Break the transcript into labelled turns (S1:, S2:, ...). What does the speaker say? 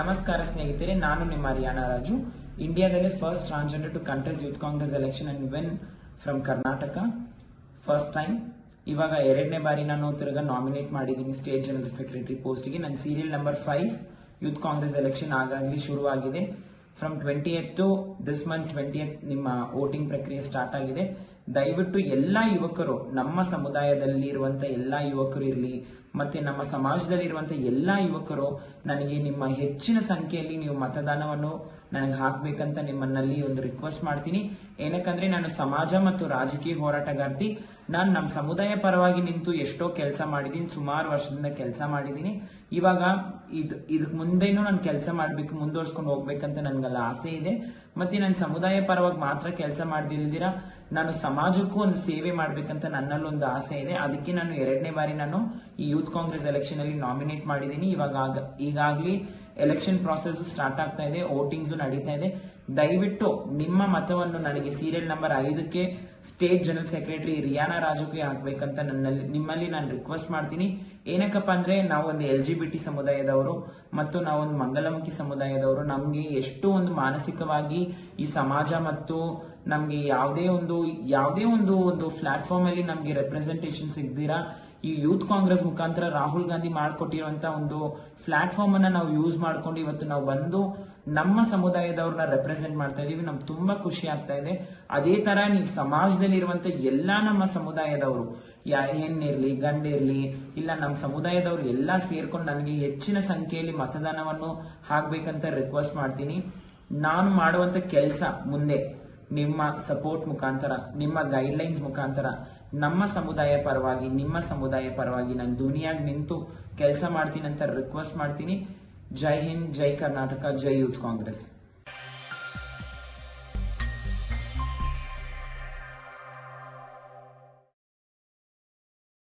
S1: ನಮಸ್ಕಾರ ಸ್ನೇಹಿತರೆ, ನಾನು ನಿಮ್ಮ ಹರಿಯಾಣ ರಾಜು. ಇಂಡಿಯಾದಲ್ಲಿ first transgender to contest youth Congress election and win from Karnataka first time ಇವಾಗ ಎರಡನೇ ಬಾರಿ ನಾನು ತಿರುಗ ನಾಮಿನೇಟ್ ಮಾಡಿದ್ದೀನಿ ಸ್ಟೇಟ್ ಜನರಲ್ ಸೆಕ್ರೆಟರಿ ಪೋಸ್ಟ್ಗೆ ನನ್ನ serial number five youth Congress election ಆಗಾಗಲಿ ಶುರುವಾಗಿದೆ. From twenty eighth this month twenty ನಿಮ್ಮ ವೋಟಿಂಗ್ ಪ್ರಕ್ರಿಯೆ ಸ್ಟಾರ್ಟ್ ಆಗಿದೆ. ದಯವಿಟ್ಟು ಎಲ್ಲ ಯುವಕರು, ನಮ್ಮ ಸಮುದಾಯದಲ್ಲಿ ಇರುವಂತ ಎಲ್ಲ ಯುವಕರು ಇರಲಿ, ಮತ್ತೆ ನಮ್ಮ ಸಮಾಜದಲ್ಲಿ ಇರುವಂತ ಎಲ್ಲ ಯುವಕರು, ನನಗೆ ನಿಮ್ಮ ಹೆಚ್ಚಿನ ಸಂಖ್ಯೆಯಲ್ಲಿ ನೀವು ಮತದಾನವನ್ನು ನನಗೆ ಹಾಕ್ಬೇಕಂತ ನಿಮ್ಮನ್ನಲ್ಲಿ ಒಂದು ರಿಕ್ವೆಸ್ಟ್ ಮಾಡ್ತೀನಿ. ಏನಕ್ಕಂದ್ರೆ, ನಾನು ಸಮಾಜ ಮತ್ತು ರಾಜಕೀಯ ಹೋರಾಟಗಾರ್ತಿ. ನಾನು ನಮ್ಮ ಸಮುದಾಯ ಪರವಾಗಿ ನಿಂತು ಎಷ್ಟೋ ಕೆಲಸ ಮಾಡಿದ್ದೀನಿ ಸುಮಾರು ವರ್ಷದಿಂದ ಕೆಲಸ ಮಾಡಿದ್ದೀನಿ ಇವಾಗ ಇದು ಇದಕ್ಕೆ ಮುಂದೆನೂ ನಾನು ಕೆಲಸ ಮಾಡಬೇಕು, ಮುಂದುವರ್ಸ್ಕೊಂಡು ಹೋಗ್ಬೇಕಂತ ನನಗೆಲ್ಲ ಆಸೆ ಇದೆ. ಮತ್ತೆ ನನ್ನ ಸಮುದಾಯ ಪರವಾಗಿ ಮಾತ್ರ ಕೆಲಸ ಮಾಡ್ದಿಲ್ದಿರ, ನಾನು ಸಮಾಜಕ್ಕೂ ಒಂದು ಸೇವೆ ಮಾಡ್ಬೇಕಂತ ನನ್ನಲ್ಲಿ ಒಂದು ಆಸೆ ಇದೆ. ಅದಕ್ಕೆ ನಾನು ಎರಡನೇ ಬಾರಿ ನಾನು ಈ ಯೂತ್ ಕಾಂಗ್ರೆಸ್ ಎಲೆಕ್ಷನ್ ಅಲ್ಲಿ ನಾಮಿನೇಟ್ ಮಾಡಿದ್ದೀನಿ. ಇವಾಗ ಈಗಾಗ್ಲೇ ಎಲೆಕ್ಷನ್ ಪ್ರಾಸೆಸ್ ಸ್ಟಾರ್ಟ್ ಆಗ್ತಾ ಇದೆ, ವೋಟಿಂಗ್ಸ್ ನಡೀತಾ ಇದೆ. ದಯವಿಟ್ಟು ನಿಮ್ಮ ಮತವನ್ನು ನನಗೆ ಸೀರಿಯಲ್ ನಂಬರ್ ಐದಕ್ಕೆ ಸ್ಟೇಟ್ ಜನರಲ್ ಸೆಕ್ರೆಟರಿ ರಿಯಾನಾ ರಾಜುಗೆ ಹಾಕ್ಬೇಕಂತ ನನ್ನಲ್ಲಿ ನಿಮ್ಮಲ್ಲಿ ನಾನು ರಿಕ್ವೆಸ್ಟ್ ಮಾಡ್ತೀನಿ. ಏನಕ್ಕಪ್ಪ ಅಂದ್ರೆ ನಾವೊಂದು ಎಲ್ ಜಿ ಬಿ ಟಿ ಸಮುದಾಯದವರು ಮತ್ತು ನಾವೊಂದು ಮಂಗಲಮುಖಿ ಸಮುದಾಯದವರು, ನಮಗೆ ಎಷ್ಟು ಒಂದು ಮಾನಸಿಕವಾಗಿ ಈ ಸಮಾಜ ಮತ್ತು ನಮಗೆ ಯಾವುದೇ ಒಂದು ಯಾವುದೇ ಒಂದು ಒಂದು ಪ್ಲಾಟ್ಫಾರ್ಮ್ ಅಲ್ಲಿ ನಮಗೆ ರೆಪ್ರೆಸೆಂಟೇಷನ್ ಸಿಗ್ದಿರಾ, ಈ ಯೂತ್ ಕಾಂಗ್ರೆಸ್ ಮುಖಾಂತರ ರಾಹುಲ್ ಗಾಂಧಿ ಮಾಡಿಕೊಟ್ಟಿರುವಂತ ಒಂದು ಪ್ಲಾಟ್ಫಾರ್ಮ್ ಅನ್ನ ನಾವು ಯೂಸ್ ಮಾಡ್ಕೊಂಡು ಇವತ್ತು ನಾವು ಬಂದು ನಮ್ಮ ಸಮುದಾಯದವ್ರನ್ನ ರೆಪ್ರೆಸೆಂಟ್ ಮಾಡ್ತಾ ಇದೀವಿ. ನಮ್ಗೆ ತುಂಬಾ ಖುಷಿ ಆಗ್ತಾ ಇದೆ. ಅದೇ ತರ ನೀವು ಸಮಾಜದಲ್ಲಿ ಇರುವಂತ ಎಲ್ಲಾ ನಮ್ಮ ಸಮುದಾಯದವರು, ಯಾ ಹೆಣ್ಣಿರ್ಲಿ ಗಂಡಿರ್ಲಿ ಇಲ್ಲ ನಮ್ಮ ಸಮುದಾಯದವರು ಎಲ್ಲಾ ಸೇರ್ಕೊಂಡು ನನಗೆ ಹೆಚ್ಚಿನ ಸಂಖ್ಯೆಯಲ್ಲಿ ಮತದಾನವನ್ನು ಹಾಕ್ಬೇಕಂತ ರಿಕ್ವೆಸ್ಟ್ ಮಾಡ್ತೀನಿ. ನಾನು ಮಾಡುವಂತ ಕೆಲಸ ಮುಂದೆ ನಿಮ್ಮ ಸಪೋರ್ಟ್ ಮುಖಾಂತರ, ನಿಮ್ಮ ಗೈಡ್ಲೈನ್ಸ್ ಮುಖಾಂತರ, ನಮ್ಮ ಸಮುದಾಯ ಪರವಾಗಿ, ನಿಮ್ಮ ಸಮುದಾಯ ಪರವಾಗಿ ನಾನು ದುನಿಯಾಗಿ ನಿಂತು ಕೆಲಸ ಮಾಡ್ತೀನಿ ಅಂತ ರಿಕ್ವೆಸ್ಟ್ ಮಾಡ್ತೀನಿ. ಜೈ ಹಿಂದ್ ಜೈ ಕರ್ನಾಟಕ ಜೈ ಯೂತ್ ಕಾಂಗ್ರೆಸ್